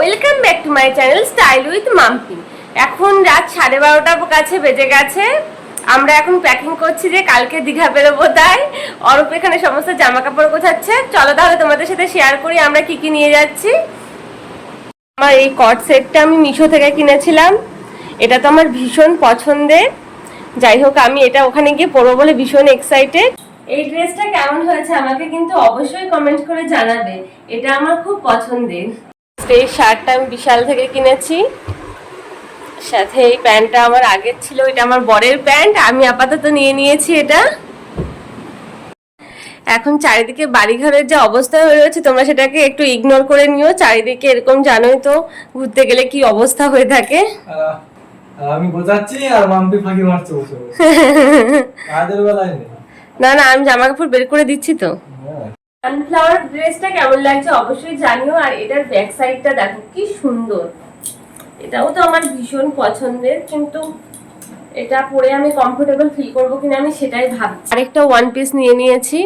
Welcome back to my channel style with Mampi. এখন রাত সাড়ে বারোটার কাছে বেজে গেছে। আমরা এখন প্যাকিং করছি যে কালকে দীঘা বেরোবো তাই। অরূপ এখানে সমস্ত জামা কাপড় গোছাচ্ছে। চলো তাহলে তোমাদের সাথে শেয়ার করি আমরা কি কি নিয়ে যাচ্ছি। আমার এই কট সেটটা আমি মিশো থেকে কিনেছিলাম। এটা তো আমার ভীষণ পছন্দের। যাই হোক, আমি এটা ওখানে গিয়ে পরবো বলে ভীষণ এক্সাইটেড এই ড্রেসটা কেমন হয়েছে আমাকে কিন্তু অবশ্যই কমেন্ট করে জানাবে। এটা আমার খুব পছন্দের। এই শার্টটা আমি বিশাল থেকে কিনেছি। সাথে এই প্যান্টটা আমার আগের ছিল এটা আমার বরের প্যান্ট আমি আপাতত নিয়ে নিয়েছি এটা। এখন চারিদিকে বাড়িঘরের যে অবস্থা হয়ে রয়েছে তোমরা সেটাকে একটু ইগনোর করে নিও। চারিদিকে এরকম জানোই তো ঘুরতে গেলে কি অবস্থা হয়ে থাকে। আমি বোঝাচ্ছি আর মাম্পি ফাঁকি মারছে বসে বসে। বেলায় না না আমি জামা কাপড় বের করে দিচ্ছি তো। সানফ্লাওয়ার ড্রেসটা কেমন লাগছে অবশ্যই জানিও আর এটার ব্যাক সাইডটা দেখো কি সুন্দর। এটাও তো আমার ভীষণ পছন্দের কিন্তু এটা পরে আমি কমফোর্টেবল ফিল করব কিনা আমি সেটাই ভাবছি। আরেকটা ওয়ান পিস নিয়ে নিয়েছি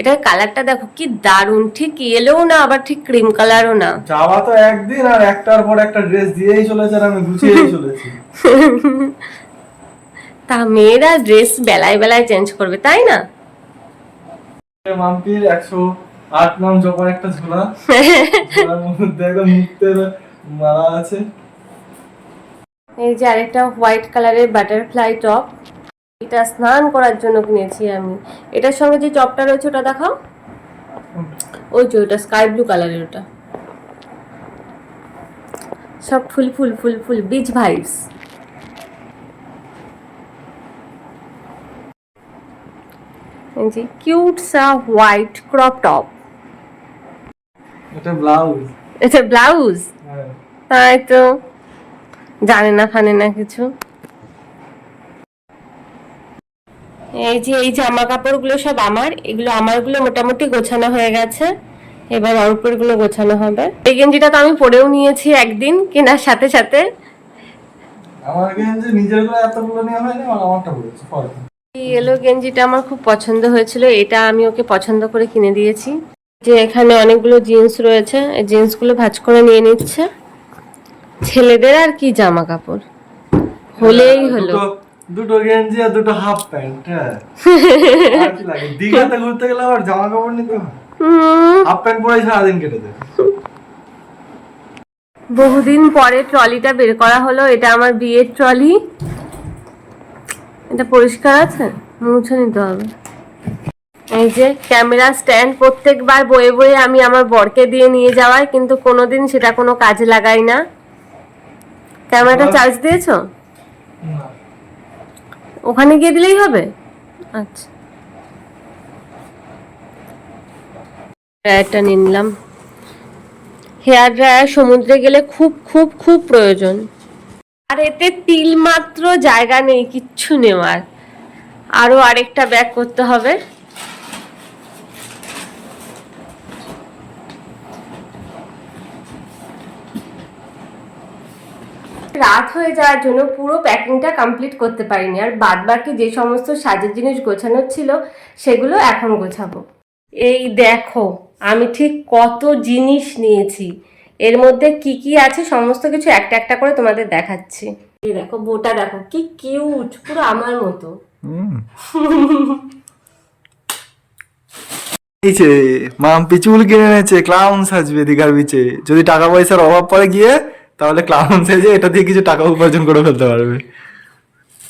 এটার কালারটা দেখো কি দারুণ ঠিক ইয়েলোও না আবার ঠিক ক্রিম কালারও না। যাওয়া তো একদিন আর একটার পর একটা ড্রেস দিয়েই চলেছে আর আমি গুছিয়েই চলেছি। তা মেয়েরা ড্রেস বেলায় বেলায় চেঞ্জ করবে তাই না? মাম্পির একশো আট নাম জপার একটা ঝোলা। ঝোলার মধ্যে মুক্তের মালা আছে। এই যে আরেকটা হোয়াইট কালারের বাটারফ্লাই টপ। এটা স্নান করার জন্য কিনেছি আমি। এটার সঙ্গে যে টপটা রয়েছে ওটা দেখাও। ওই যে ওটা স্কাই ব্লু কালারের ওটা। সব ফুল ফুল ফুল ফুল বিচ ভাইবস। যে কিউট সা হোয়াইট ক্রপ টপ এটা ব্লাউজ এটা ব্লাউজ হ্যাঁ। তাই তো। জানে না ফানে না কিছু। এই যে এই জামা কাপড়গুলো সব আমার এগুলো আমারগুলো মোটামুটি গোছানো হয়ে গেছে। এবার অল্পেরগুলো গোছানো হবে। এই গেঞ্জিটা তো আমি পরেও নিয়েছি একদিন কেনার সাথে সাথে। আমার গেঞ্জি নিজেরগুলো এতগুলো নেওয়া হয়নি আর আমারটা এই ইয়েলো গেঞ্জিটা আমার খুব পছন্দ হয়েছিল এটা আমি ওকে পছন্দ করে কিনে দিয়েছি। যে এখানে অনেকগুলো জিন্স রয়েছে জিন্সগুলো ভাঁজ করে নিয়ে নিচ্ছে। ছেলেদের আর কি জামা কাপড় হলেই হলো। দুটো গেঞ্জি আর দুটো হাফ প্যান্ট দীঘাতে ঘুরতে গেলে আবার জামা কাপড় নিতে হাফ প্যান্ট পরে সারাদিন কেটে দেবে বহুদিন পরে ট্রলিটা বের করা হলো এটা আমার বিয়ের ট্রলি। এটা পরিষ্কার আছে? মুছে নিতে হবে। এই যে ক্যামেরা স্ট্যান্ড প্রত্যেকবার বয়ে বয়ে আমি আমার বরকে দিয়ে নিয়ে যাওয়ার কিন্তু কোনোদিন সেটা কোনো কাজে লাগাই না। ক্যামেরাটা চার্জ দিয়েছ? ওখানে গিয়ে দিলেই হবে? আচ্ছা। ড্রায়ারটা নিয়ে নিলাম। হেয়ার ড্রায়ার সমুদ্রে গেলে খুব খুব খুব প্রয়োজন। আর এতে তিল মাত্র জায়গা নেই, কিচ্ছু নেওয়ার। আরও আরেকটা ব্যাগ করতে হবে। রাত হয়ে যাওয়ার জন্য পুরো প্যাকিংটা কমপ্লিট করতে পারিনি। আর বাদ বাকি যে সমস্ত সাজের জিনিস গোছানোর ছিল, সেগুলো এখন গোছাবো। এই দেখো, আমি ঠিক কত জিনিস নিয়েছি। এর মধ্যে কি কি আছে? সমস্ত কিছু একটা একটা করে তোমাদের দেখাচ্ছি। এই দেখো বোটা দেখো কি কিউট পুরো আমার মতো। নিচে মাম পিচুল কিনে এনেছে ক্লাউন সাজবে দীঘার বিচে যদি টাকা পয়সার অভাব পড়ে গিয়ে তাহলে ক্লাউন সেজে এটা দিয়ে কিছু টাকা উপার্জন করে ফেলতে পারবে।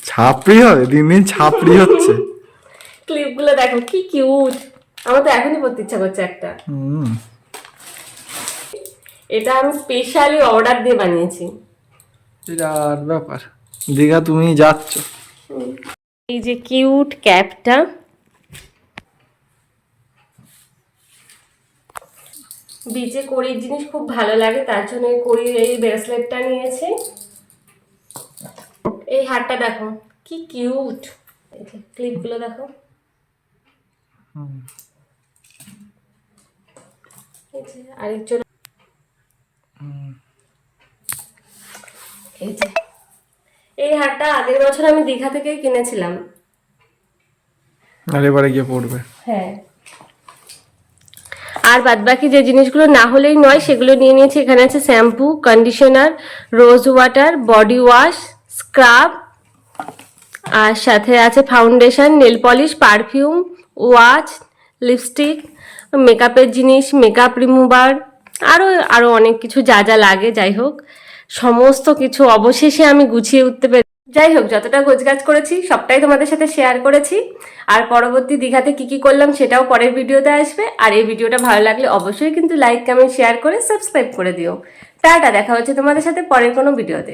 ছাপড়ি হবে দিন দিন ছাপড়ি হচ্ছে। ক্লিপগুলো দেখো কি কিউট আমার তো এখনই পড়তে ইচ্ছা করছে একটা। হুম। এটা আমি স্পেশালি অর্ডার দিয়ে বানিয়েছি। বিরাট ব্যাপার। দীঘা তুমি যাচ্ছ। এই যে কিউট ক্যাপটা। বিচে কড়ির জিনিস খুব ভালো লাগে তার জন্য এই কড়ির এই ব্রেসলেটটা নিয়েছি। এই হারটা দেখো কি কিউট ক্লিপগুলো দেখো। এই যে আরেকজন এই যে এই হারটা আগের বছর আমি দীঘা থেকে কিনেছিলাম। আর এবারে গিয়ে পড়বে। হ্যাঁ। আর বাদবাকি যে জিনিসগুলো না হলেই নয় সেগুলো নিয়ে নিয়েছি। এখানে আছে shampoo conditioner rose water body wash scrub আর সাথে আছে foundation nail polish perfume watch lipstick মেকআপের জিনিস মেকআপ রিমুভার আরও আরও অনেক কিছু যা যা লাগে যাই হোক। সমস্ত কিছু অবশেষে আমি গুছিয়ে উঠতে পেরে যাই হোক যতটা গোছগাছ করেছি, সবটাই তোমাদের সাথে শেয়ার করেছি। আর পরবর্তী দীঘাতে কি কি করলাম সেটাও পরের ভিডিওতে আসবে। আর এই ভিডিওটা ভালো লাগলে অবশ্যই কিন্তু লাইক কমেন্ট শেয়ার করে সাবস্ক্রাইব করে দিও। টাটা, দেখা হচ্ছে তোমাদের সাথে পরের কোনো ভিডিওতে।